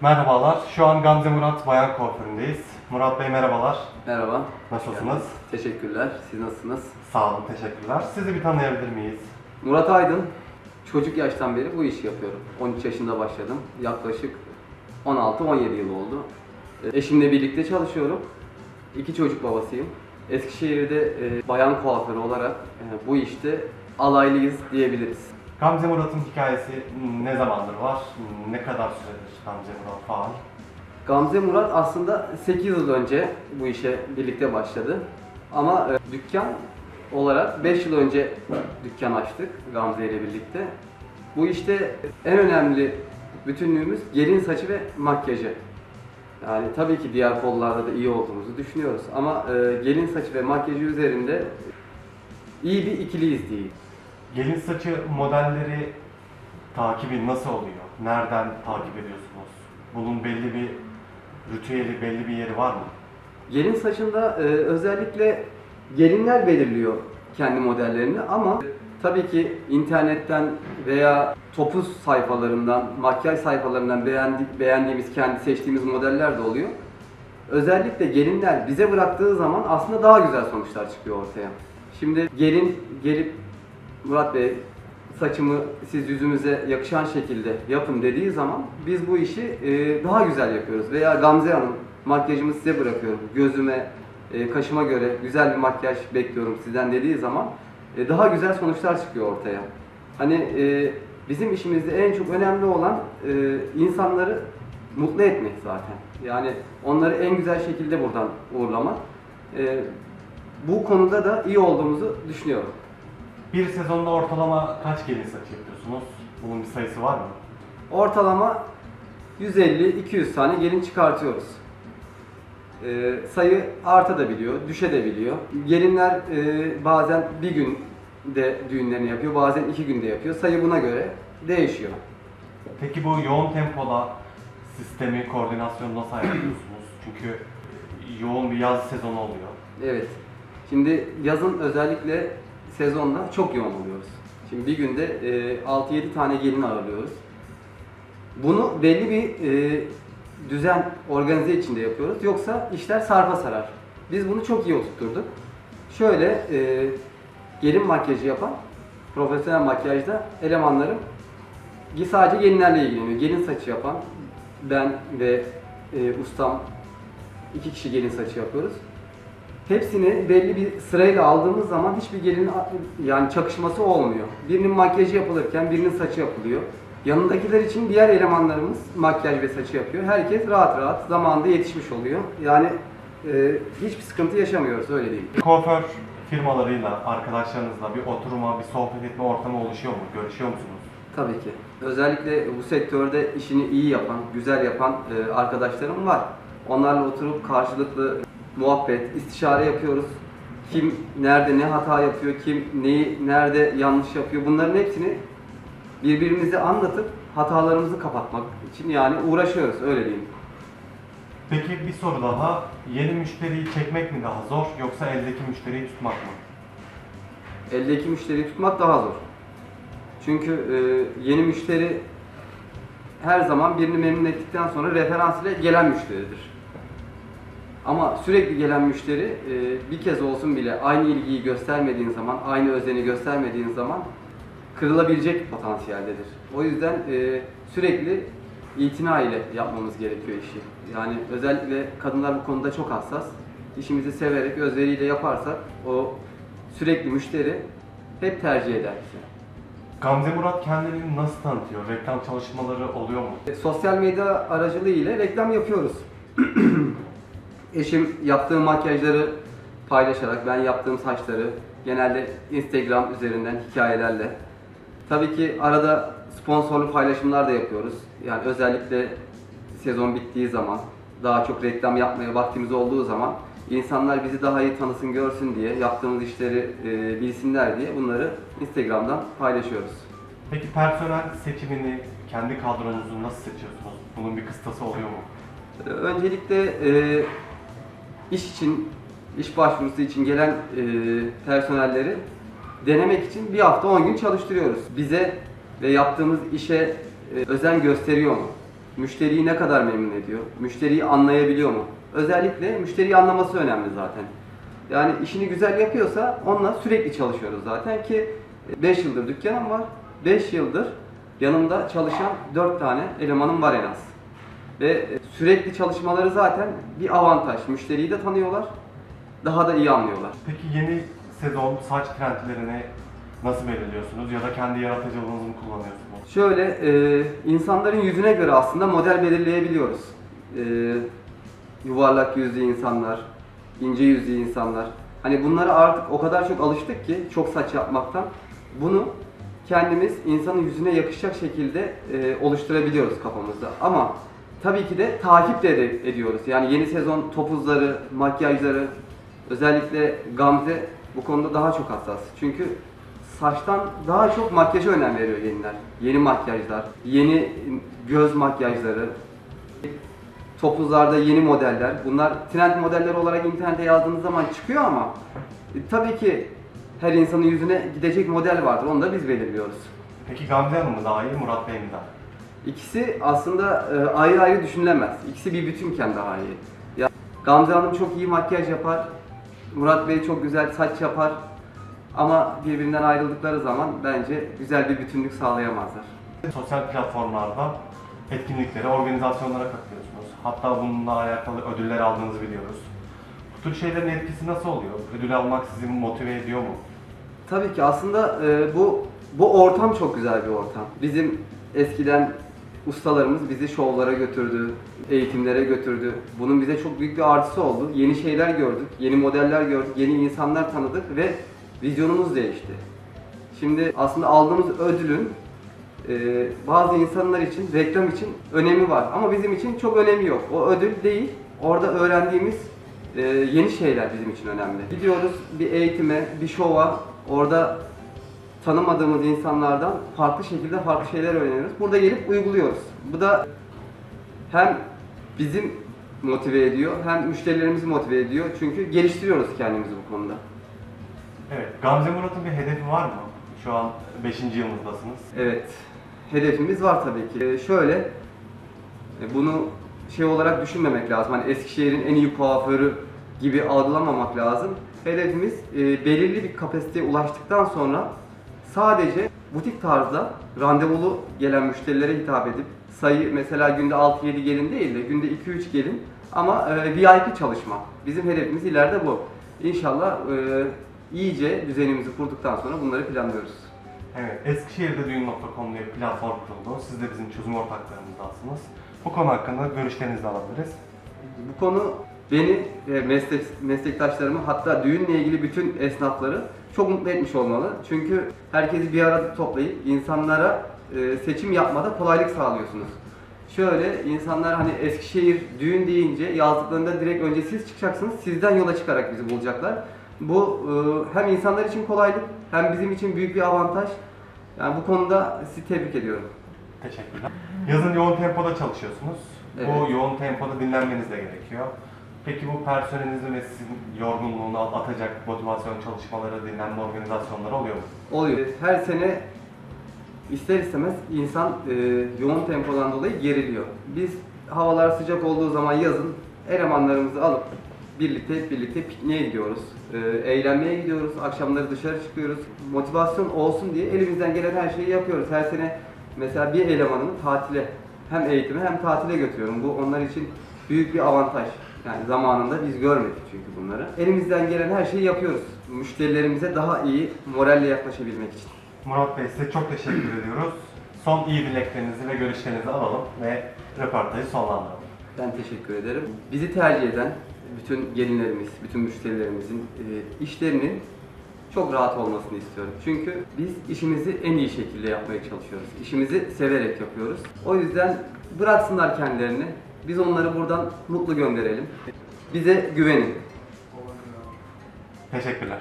Merhabalar. Şu an Gamze Murat Bayan Kuaförü'ndeyiz. Murat Bey merhabalar. Merhaba. Nasılsınız? Teşekkürler. Siz nasılsınız? Sağ olun, teşekkürler. Sizi bir tanıyabilir miyiz? Murat Aydın. Çocuk yaştan beri bu işi yapıyorum. 13 yaşında başladım. Yaklaşık 16-17 yıl oldu. E, Eşimle birlikte çalışıyorum. İki çocuk babasıyım. Eskişehir'de e, bayan kuaförü olarak e, bu işte alaylıyız diyebiliriz. Gamze Murat'ın hikayesi ne zamandır var? Ne kadar süredir Gamze Murat faal? Gamze Murat aslında 8 yıl önce bu işe birlikte başladı. Ama e, dükkan olarak 5 yıl önce dükkan açtık Gamze ile birlikte. Bu işte en önemli bütünlüğümüz gelin saçı ve makyajı. Yani tabii ki diğer kollarda da iyi olduğumuzu düşünüyoruz ama e, gelin saçı ve makyajı üzerinde iyi bir ikiliyiz diyeyim. Gelin saçı modelleri takibi nasıl oluyor? Nereden takip ediyorsunuz? Bunun belli bir ritüeli, belli bir yeri var mı? Gelin saçında e, özellikle gelinler belirliyor kendi modellerini ama tabii ki internetten veya topuz sayfalarından, makyaj sayfalarından beğendik, beğendiğimiz, kendi seçtiğimiz modeller de oluyor. Özellikle gelinler bize bıraktığı zaman aslında daha güzel sonuçlar çıkıyor ortaya. Şimdi gelin gelip Murat Bey saçımı siz yüzümüze yakışan şekilde yapın dediği zaman biz bu işi e, daha güzel yapıyoruz. Veya Gamze Hanım makyajımı size bırakıyorum. Gözüme, e, kaşıma göre güzel bir makyaj bekliyorum sizden dediği zaman e, daha güzel sonuçlar çıkıyor ortaya. Hani e, bizim işimizde en çok önemli olan e, insanları mutlu etmek zaten. Yani onları en güzel şekilde buradan uğurlamak. E, bu konuda da iyi olduğumuzu düşünüyorum. Bir sezonda ortalama kaç gelin saçı yapıyorsunuz? Bunun bir sayısı var mı? Ortalama 150-200 tane gelin çıkartıyoruz. Ee, sayı artabiliyor, düşebiliyor. Gelinler e, bazen bir günde düğünlerini yapıyor, bazen iki günde yapıyor. Sayı buna göre değişiyor. Peki bu yoğun tempoda sistemi, koordinasyonu nasıl ayarlıyorsunuz? Çünkü yoğun bir yaz sezonu oluyor. Evet. Şimdi yazın özellikle sezonda çok yoğun oluyoruz. Şimdi bir günde e, 6-7 tane gelin ağırlıyoruz. Bunu belli bir e, düzen, organize içinde yapıyoruz. Yoksa işler sarpa sarar. Biz bunu çok iyi oturtturduk. Şöyle e, gelin makyajı yapan profesyonel makyajda elemanlarım sadece gelinlerle ilgileniyor. Gelin saçı yapan ben ve e, ustam iki kişi gelin saçı yapıyoruz. Hepsini belli bir sırayla aldığımız zaman hiçbir gelin yani çakışması olmuyor. Birinin makyajı yapılırken birinin saçı yapılıyor. Yanındakiler için diğer elemanlarımız makyaj ve saçı yapıyor. Herkes rahat rahat zamanında yetişmiş oluyor. Yani e, hiçbir sıkıntı yaşamıyoruz öyle diyeyim. Kuaför firmalarıyla, arkadaşlarınızla bir oturma, bir sohbet etme ortamı oluşuyor mu? Görüşüyor musunuz? Tabii ki. Özellikle bu sektörde işini iyi yapan, güzel yapan e, arkadaşlarım var. Onlarla oturup karşılıklı muhabbet, istişare yapıyoruz. Kim nerede ne hata yapıyor, kim neyi nerede yanlış yapıyor bunların hepsini birbirimize anlatıp hatalarımızı kapatmak için yani uğraşıyoruz öyle diyeyim. Peki bir soru daha. Yeni müşteriyi çekmek mi daha zor yoksa eldeki müşteriyi tutmak mı? Eldeki müşteriyi tutmak daha zor. Çünkü e, yeni müşteri her zaman birini memnun ettikten sonra referans ile gelen müşteridir. Ama sürekli gelen müşteri e, bir kez olsun bile aynı ilgiyi göstermediğin zaman, aynı özeni göstermediğin zaman kırılabilecek potansiyeldedir. O yüzden e, sürekli itina ile yapmamız gerekiyor işi. Yani özellikle kadınlar bu konuda çok hassas. İşimizi severek, özveriyle yaparsak o sürekli müşteri hep tercih eder bizi. Gamze Murat kendini nasıl tanıtıyor? Reklam çalışmaları oluyor mu? E, Sosyal medya aracılığı ile reklam yapıyoruz. Eşim yaptığı makyajları paylaşarak, ben yaptığım saçları genelde Instagram üzerinden hikayelerle. Tabii ki arada sponsorlu paylaşımlar da yapıyoruz. Yani özellikle sezon bittiği zaman, daha çok reklam yapmaya vaktimiz olduğu zaman insanlar bizi daha iyi tanısın, görsün diye, yaptığımız işleri e, bilsinler diye bunları Instagram'dan paylaşıyoruz. Peki personel seçimini kendi kadronuzu nasıl seçiyorsunuz? Bunun bir kıstası oluyor mu? Öncelikle e, iş için, iş başvurusu için gelen e, personelleri denemek için bir hafta 10 gün çalıştırıyoruz. Bize ve yaptığımız işe e, özen gösteriyor mu? Müşteriyi ne kadar memnun ediyor? Müşteriyi anlayabiliyor mu? Özellikle müşteriyi anlaması önemli zaten. Yani işini güzel yapıyorsa onunla sürekli çalışıyoruz zaten ki 5 yıldır dükkanım var. 5 yıldır yanımda çalışan 4 tane elemanım var en az. Ve sürekli çalışmaları zaten bir avantaj. Müşteriyi de tanıyorlar. Daha da iyi anlıyorlar. Peki yeni sezon saç trendlerini nasıl belirliyorsunuz ya da kendi yaratıcılığınızı mı kullanıyorsunuz? Şöyle e, insanların yüzüne göre aslında model belirleyebiliyoruz. E, yuvarlak yüzlü insanlar, ince yüzlü insanlar. Hani bunlara artık o kadar çok alıştık ki çok saç yapmaktan. Bunu kendimiz insanın yüzüne yakışacak şekilde e, oluşturabiliyoruz kafamızda. Ama tabii ki de takip de ediyoruz. Yani yeni sezon topuzları, makyajları, özellikle Gamze bu konuda daha çok hassas. Çünkü saçtan daha çok makyaja önem veriyor yeniler. Yeni makyajlar, yeni göz makyajları, topuzlarda yeni modeller. Bunlar trend modeller olarak internete yazdığınız zaman çıkıyor ama e, tabii ki her insanın yüzüne gidecek model vardır. Onu da biz belirliyoruz. Peki Gamze Hanım mı daha iyi, Murat Bey mi daha iyi? İkisi aslında e, ayrı ayrı düşünülemez. İkisi bir bütünken daha iyi. Ya, Gamze Hanım çok iyi makyaj yapar. Murat Bey çok güzel saç yapar. Ama birbirinden ayrıldıkları zaman bence güzel bir bütünlük sağlayamazlar. Sosyal platformlarda etkinliklere, organizasyonlara katılıyorsunuz. Hatta bununla alakalı ödüller aldığınızı biliyoruz. Bu tür şeylerin etkisi nasıl oluyor? Ödül almak sizi motive ediyor mu? Tabii ki aslında e, bu bu ortam çok güzel bir ortam. Bizim eskiden ustalarımız bizi şovlara götürdü, eğitimlere götürdü. Bunun bize çok büyük bir artısı oldu. Yeni şeyler gördük, yeni modeller gördük, yeni insanlar tanıdık ve vizyonumuz değişti. Şimdi aslında aldığımız ödülün e, bazı insanlar için, reklam için önemi var. Ama bizim için çok önemi yok. O ödül değil, orada öğrendiğimiz e, yeni şeyler bizim için önemli. Gidiyoruz bir eğitime, bir şova, orada tanımadığımız insanlardan farklı şekilde farklı şeyler öğreniyoruz. Burada gelip uyguluyoruz. Bu da hem bizim motive ediyor, hem müşterilerimizi motive ediyor. Çünkü geliştiriyoruz kendimizi bu konuda. Evet, Gamze Murat'ın bir hedefi var mı? Şu an 5. yılınızdasınız. Evet, hedefimiz var tabii ki. Ee, şöyle, e, bunu şey olarak düşünmemek lazım. Hani Eskişehir'in en iyi kuaförü gibi algılamamak lazım. Hedefimiz e, belirli bir kapasiteye ulaştıktan sonra sadece butik tarzda randevulu gelen müşterilere hitap edip sayı mesela günde 6-7 gelin değil de günde 2-3 gelin ama e, VIP çalışma. Bizim hedefimiz ileride bu. İnşallah e, iyice düzenimizi kurduktan sonra bunları planlıyoruz. Evet, Eskişehir'de düğün.com diye bir platform kuruldu. Siz de bizim çözüm ortaklarımızdansınız. Bu konu hakkında görüşlerinizi alabiliriz. Bu konu beni meslek, meslektaşlarımı hatta düğünle ilgili bütün esnafları çok mutlu etmiş olmalı. Çünkü herkesi bir arada toplayıp insanlara e, seçim yapmada kolaylık sağlıyorsunuz. Şöyle insanlar hani Eskişehir düğün deyince yazdıklarında direkt önce siz çıkacaksınız. Sizden yola çıkarak bizi bulacaklar. Bu e, hem insanlar için kolaylık hem bizim için büyük bir avantaj. Yani bu konuda sizi tebrik ediyorum. Teşekkürler. Yazın yoğun tempoda çalışıyorsunuz. Bu Evet. yoğun tempoda dinlenmeniz de gerekiyor. Peki bu personelinizin ve sizin yorgunluğunu atacak motivasyon çalışmaları, dinlenme organizasyonları oluyor mu? oluyor. Her sene ister istemez insan e, yoğun tempodan dolayı geriliyor. Biz havalar sıcak olduğu zaman yazın elemanlarımızı alıp birlikte birlikte pikniğe gidiyoruz. E, eğlenmeye gidiyoruz. Akşamları dışarı çıkıyoruz. Motivasyon olsun diye elimizden gelen her şeyi yapıyoruz. Her sene mesela bir elemanımı tatile hem eğitime hem tatile götürüyorum. Bu onlar için büyük bir avantaj. Yani zamanında biz görmedik çünkü bunları. Elimizden gelen her şeyi yapıyoruz. Müşterilerimize daha iyi moralle yaklaşabilmek için. Murat Bey size çok teşekkür ediyoruz. Son iyi dileklerinizi ve görüşlerinizi alalım ve röportajı sonlandıralım. Ben teşekkür ederim. Bizi tercih eden bütün gelinlerimiz, bütün müşterilerimizin e, işlerinin çok rahat olmasını istiyorum. Çünkü biz işimizi en iyi şekilde yapmaya çalışıyoruz. İşimizi severek yapıyoruz. O yüzden bıraksınlar kendilerini. Biz onları buradan mutlu gönderelim. Bize güvenin. Teşekkürler.